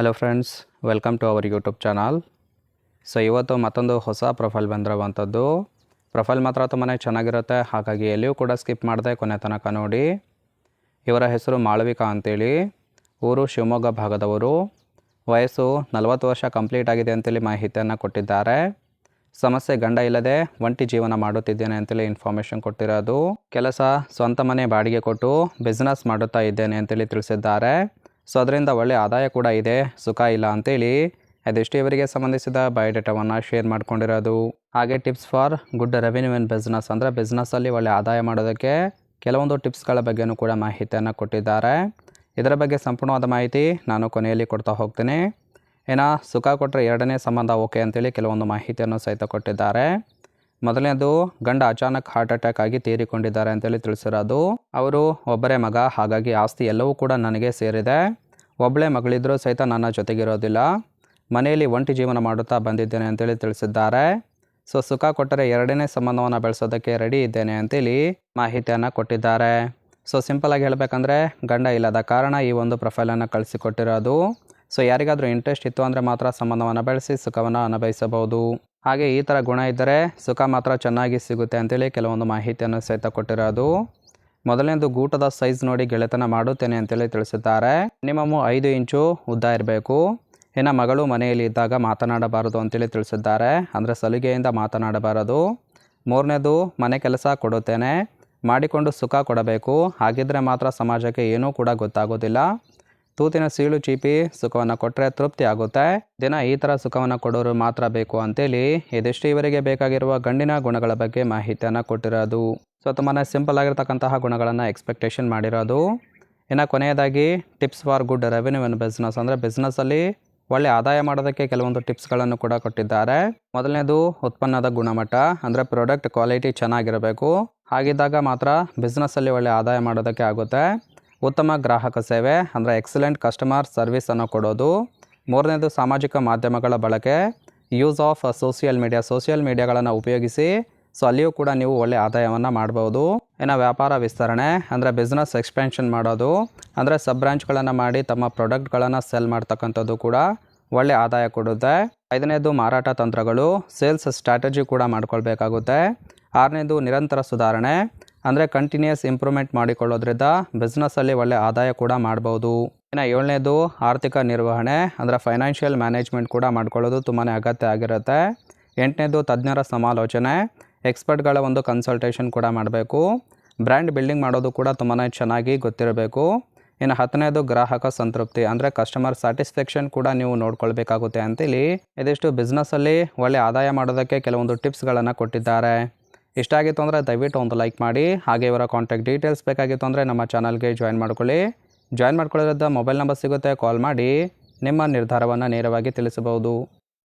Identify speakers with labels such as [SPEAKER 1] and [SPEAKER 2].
[SPEAKER 1] Hello friends welcome to our YouTube channel so ಇವತ್ತು ಮತ್ತೊಂದು ಹೊಸ ಪ್ರೊಫೈಲ್ ಬಂದಿರುವಂಥದ್ದು. ಪ್ರೊಫೈಲ್ ಮಾತ್ರ ತುಂಬಾ ಚೆನ್ನಾಗಿರುತ್ತೆ, ಹಾಗಾಗಿ ಎಲ್ಲಿಯೂ ಕೂಡ ಸ್ಕಿಪ್ ಮಾಡಿದೆ ಕೊನೆ ತನಕ ನೋಡಿ. ಇವರ ಹೆಸರು ಮಾಳವಿಕಾ ಅಂತೇಳಿ. ಊರು ಶಿವಮೊಗ್ಗ ಭಾಗದವರು. ವಯಸ್ಸು ನಲವತ್ತು ವರ್ಷ ಕಂಪ್ಲೀಟ್ ಆಗಿದೆ ಅಂತೇಳಿ ಮಾಹಿತಿಯನ್ನು ಕೊಟ್ಟಿದ್ದಾರೆ. ಸಮಸ್ಯೆ ಗಂಡ ಇಲ್ಲದೆ ಒಂಟಿ ಜೀವನ ಮಾಡುತ್ತಿದ್ದೇನೆ ಅಂತೇಳಿ ಇನ್ಫಾರ್ಮೇಷನ್ ಕೊಟ್ಟಿರೋದು. ಕೆಲಸ ಸ್ವಂತ ಮನೆ ಬಾಡಿಗೆ ಕೊಟ್ಟು ಬಿಸ್ನೆಸ್ ಮಾಡುತ್ತಾ ಇದ್ದೇನೆ ಅಂತೇಳಿ ತಿಳಿಸಿದ್ದಾರೆ. ಸೊ ಅದರಿಂದ ಒಳ್ಳೆಯ ಆದಾಯ ಕೂಡ ಇದೆ. ಸುಖ ಇಲ್ಲ ಅಂತೇಳಿ ಅದೆಷ್ಟು ಇವರಿಗೆ ಸಂಬಂಧಿಸಿದ ಬಯೋಡೇಟಾವನ್ನು ಶೇರ್ ಮಾಡ್ಕೊಂಡಿರೋದು. ಹಾಗೆ tips for good revenue in business ಅಂದರೆ ಬಿಸ್ನೆಸ್ಸಲ್ಲಿ ಒಳ್ಳೆ ಆದಾಯ ಮಾಡೋದಕ್ಕೆ ಕೆಲವೊಂದು ಟಿಪ್ಸ್ಗಳ ಬಗ್ಗೆಯೂ ಕೂಡ ಮಾಹಿತಿಯನ್ನು ಕೊಟ್ಟಿದ್ದಾರೆ. ಇದರ ಬಗ್ಗೆ ಸಂಪೂರ್ಣವಾದ ಮಾಹಿತಿ ನಾನು ಕೊನೆಯಲ್ಲಿ ಕೊಡ್ತಾ ಹೋಗ್ತೀನಿ. ಇನ್ನು ಸುಖ ಕೊಟ್ಟರೆ ಎರಡನೇ ಸಂಬಂಧ ಓಕೆ ಅಂತೇಳಿ ಕೆಲವೊಂದು ಮಾಹಿತಿಯನ್ನು ಸಹಿತ ಕೊಟ್ಟಿದ್ದಾರೆ. ಮೊದಲನೇದು, ಗಂಡ ಅಚಾನಕ್ ಹಾರ್ಟ್ ಅಟ್ಯಾಕ್ ಆಗಿ ತೀರಿಕೊಂಡಿದ್ದಾರೆ ಅಂತೇಳಿ ತಿಳಿಸಿರೋದು. ಅವರು ಒಬ್ಬರೇ ಮಗ, ಹಾಗಾಗಿ ಆಸ್ತಿ ಎಲ್ಲವೂ ಕೂಡ ನನಗೆ ಸೇರಿದೆ. ಒಬ್ಬಳೇ ಮಗಳಿದ್ದರೂ ಸಹಿತ ನನ್ನ ಜೊತೆಗಿರೋದಿಲ್ಲ. ಮನೆಯಲ್ಲಿ ಒಂಟಿ ಜೀವನ ಮಾಡುತ್ತಾ ಬಂದಿದ್ದೇನೆ ಅಂತೇಳಿ ತಿಳಿಸಿದ್ದಾರೆ. ಸೊ, ಸುಖ ಕೊಟ್ಟರೆ ಎರಡನೇ ಸಂಬಂಧವನ್ನು ಬೆಳೆಸೋದಕ್ಕೆ ರೆಡಿ ಇದ್ದೇನೆ ಅಂತೇಳಿ ಮಾಹಿತಿಯನ್ನು ಕೊಟ್ಟಿದ್ದಾರೆ. ಸೊ ಸಿಂಪಲಾಗಿ ಹೇಳಬೇಕಂದ್ರೆ ಗಂಡ ಇಲ್ಲದ ಕಾರಣ ಈ ಒಂದು ಪ್ರೊಫೈಲನ್ನು ಕಳಿಸಿಕೊಟ್ಟಿರೋದು. ಸೊ, ಯಾರಿಗಾದರೂ ಇಂಟ್ರೆಸ್ಟ್ ಇತ್ತು ಅಂದರೆ ಮಾತ್ರ ಸಂಬಂಧವನ್ನು ಬೆಳೆಸಿ ಸುಖವನ್ನು ಅನುಭವಿಸಬಹುದು. ಹಾಗೆ ಈ ಥರ ಗುಣ ಇದ್ದರೆ ಸುಖ ಮಾತ್ರ ಚೆನ್ನಾಗಿ ಸಿಗುತ್ತೆ ಅಂತೇಳಿ ಕೆಲವೊಂದು ಮಾಹಿತಿಯನ್ನು ಸಹಿತ ಕೊಟ್ಟಿರೋದು. ಮೊದಲನೇದು ಗೂಟದ ಸೈಜ್ ನೋಡಿ ಗೆಳೆತನ ಮಾಡುತ್ತೇನೆ ಅಂತೇಳಿ ತಿಳಿಸಿದ್ದಾರೆ. ಮಿನಿಮಮ್ ಐದು ಇಂಚು ಉದ್ದ ಇರಬೇಕು. ಇನ್ನು ಮಗಳು ಮನೆಯಲ್ಲಿ ಇದ್ದಾಗ ಮಾತನಾಡಬಾರದು ಅಂತೇಳಿ ತಿಳಿಸಿದ್ದಾರೆ. ಅಂದರೆ ಸಲಿಗೆಯಿಂದ ಮಾತನಾಡಬಾರದು. ಮೂರನೇದು ಮನೆ ಕೆಲಸ ಕೊಡುತ್ತೇನೆ. ಮಾಡಿಕೊಂಡು ಸುಖ ಕೊಡಬೇಕು. ಹಾಗಿದ್ರೆ ಮಾತ್ರ ಸಮಾಜಕ್ಕೆ ಏನೂ ಕೂಡ ಗೊತ್ತಾಗೋದಿಲ್ಲ. ತೂತಿನ ಸೀಳು ಚೀಪಿ ಸುಖವನ್ನು ಕೊಟ್ಟರೆ ತೃಪ್ತಿ ಆಗುತ್ತೆ. ದಿನ ಈ ಥರ ಸುಖವನ್ನು ಕೊಡೋರು ಮಾತ್ರ ಬೇಕು ಅಂತೇಳಿ ಇದಿಷ್ಟು ಇವರಿಗೆ ಬೇಕಾಗಿರುವ ಗಂಡಿನ ಗುಣಗಳ ಬಗ್ಗೆ ಮಾಹಿತಿಯನ್ನು ಕೊಟ್ಟಿರೋದು. ಸೊ ತುಂಬಾ ಸಿಂಪಲ್ ಆಗಿರ್ತಕ್ಕಂತಹ ಗುಣಗಳನ್ನು ಎಕ್ಸ್ಪೆಕ್ಟೇಷನ್ ಮಾಡಿರೋದು. ಇನ್ನು ಕೊನೆಯದಾಗಿ tips for good revenue in business ಅಂದರೆ ಬಿಸ್ನೆಸ್ಸಲ್ಲಿ ಒಳ್ಳೆ ಆದಾಯ ಮಾಡೋದಕ್ಕೆ ಕೆಲವೊಂದು ಟಿಪ್ಸ್ಗಳನ್ನು ಕೂಡ ಕೊಟ್ಟಿದ್ದಾರೆ. ಮೊದಲನೇದು ಉತ್ಪನ್ನದ ಗುಣಮಟ್ಟ ಅಂದರೆ ಪ್ರಾಡಕ್ಟ್ ಕ್ವಾಲಿಟಿ ಚೆನ್ನಾಗಿರಬೇಕು. ಹಾಗಿದ್ದಾಗ ಮಾತ್ರ ಬಿಸ್ನೆಸ್ಸಲ್ಲಿ ಒಳ್ಳೆ ಆದಾಯ ಮಾಡೋದಕ್ಕೆ ಆಗುತ್ತೆ. ಉತ್ತಮ ಗ್ರಾಹಕ ಸೇವೆ, ಅಂದರೆ ಎಕ್ಸಲೆಂಟ್ ಕಸ್ಟಮರ್ ಸರ್ವಿಸನ್ನು ಕೊಡೋದು. ಮೂರನೇದು ಸಾಮಾಜಿಕ ಮಾಧ್ಯಮಗಳ ಬಳಕೆ use of social media social ಮೀಡಿಯಾಗಳನ್ನು ಉಪಯೋಗಿಸಿ ಸೊ ಅಲ್ಲಿಯೂ ಕೂಡ ನೀವು ಒಳ್ಳೆ ಆದಾಯವನ್ನು ಮಾಡ್ಬೋದು. ಇನ್ನು ವ್ಯಾಪಾರ ವಿಸ್ತರಣೆ, ಅಂದರೆ ಬಿಸ್ನೆಸ್ ಎಕ್ಸ್ಪೆನ್ಷನ್ ಮಾಡೋದು, ಅಂದರೆ ಸಬ್ ಬ್ರಾಂಚ್ಗಳನ್ನು ಮಾಡಿ ತಮ್ಮ ಪ್ರಾಡಕ್ಟ್ಗಳನ್ನು ಸೆಲ್ ಮಾಡ್ತಕ್ಕಂಥದ್ದು ಕೂಡ ಒಳ್ಳೆ ಆದಾಯ ಕೊಡುತ್ತೆ. ಐದನೇದು ಮಾರಾಟ ತಂತ್ರಗಳು ಸೇಲ್ಸ್ ಸ್ಟ್ರಾಟಜಿ ಕೂಡ ಮಾಡ್ಕೊಳ್ಬೇಕಾಗುತ್ತೆ. ಆರನೇದು ನಿರಂತರ ಸುಧಾರಣೆ ಅಂದರೆ ಕಂಟಿನ್ಯೂಸ್ ಇಂಪ್ರೂವ್ಮೆಂಟ್ ಮಾಡಿಕೊಳ್ಳೋದ್ರಿಂದ ಬಿಸ್ನೆಸ್ಸಲ್ಲಿ ಒಳ್ಳೆ ಆದಾಯ ಕೂಡ ಮಾಡ್ಬೋದು. ಇನ್ನು ಏಳನೇದು ಆರ್ಥಿಕ ನಿರ್ವಹಣೆ, ಅಂದರೆ ಫೈನಾನ್ಷಿಯಲ್ ಮ್ಯಾನೇಜ್ಮೆಂಟ್ ಕೂಡ ಮಾಡ್ಕೊಳ್ಳೋದು ತುಂಬಾ ಅಗತ್ಯ ಆಗಿರುತ್ತೆ. ಎಂಟನೇದು ತಜ್ಞರ ಸಮಾಲೋಚನೆ ಎಕ್ಸ್ಪರ್ಟ್ಗಳ ಒಂದು ಕನ್ಸಲ್ಟೇಷನ್ ಕೂಡ ಮಾಡಬೇಕು. ಬ್ರ್ಯಾಂಡ್ ಬಿಲ್ಡಿಂಗ್ ಮಾಡೋದು ಕೂಡ ತುಂಬಾ ಚೆನ್ನಾಗಿ ಗೊತ್ತಿರಬೇಕು. ಇನ್ನು ಹತ್ತನೇದು ಗ್ರಾಹಕ ಸಂತೃಪ್ತಿ, ಅಂದರೆ ಕಸ್ಟಮರ್ ಸ್ಯಾಟಿಸ್ಫ್ಯಾಕ್ಷನ್ ಕೂಡ ನೀವು ನೋಡ್ಕೊಳ್ಬೇಕಾಗುತ್ತೆ ಅಂತೇಳಿ. ಇದಿಷ್ಟು ಬಿಸ್ನೆಸ್ಸಲ್ಲಿ ಒಳ್ಳೆ ಆದಾಯ ಮಾಡೋದಕ್ಕೆ ಕೆಲವೊಂದು ಟಿಪ್ಸ್ಗಳನ್ನು ಕೊಟ್ಟಿದ್ದಾರೆ. ಇಷ್ಟ ಆಗಿತ್ತು ಅಂದರೆ ದಯವಿಟ್ಟು ಒಂದು ಲೈಕ್ ಮಾಡಿ. ಹಾಗೆ ಇವರ ಕಾಂಟ್ಯಾಕ್ಟ್ ಡೀಟೇಲ್ಸ್ ಬೇಕಾಗಿತ್ತು ಅಂದರೆ ನಮ್ಮ ಚಾನಲ್ಗೆ ಜಾಯಿನ್ ಮಾಡ್ಕೊಳ್ಳಿ. ಜಾಯಿನ್ ಮಾಡ್ಕೊಳ್ಳೋದ್ರಿಂದ ಮೊಬೈಲ್ ನಂಬರ್ ಸಿಗುತ್ತೆ ಕಾಲ್ ಮಾಡಿ. ನಿಮ್ಮ ನಿರ್ಧಾರವನ್ನು ನೇರವಾಗಿ ತಿಳಿಸಬಹುದು.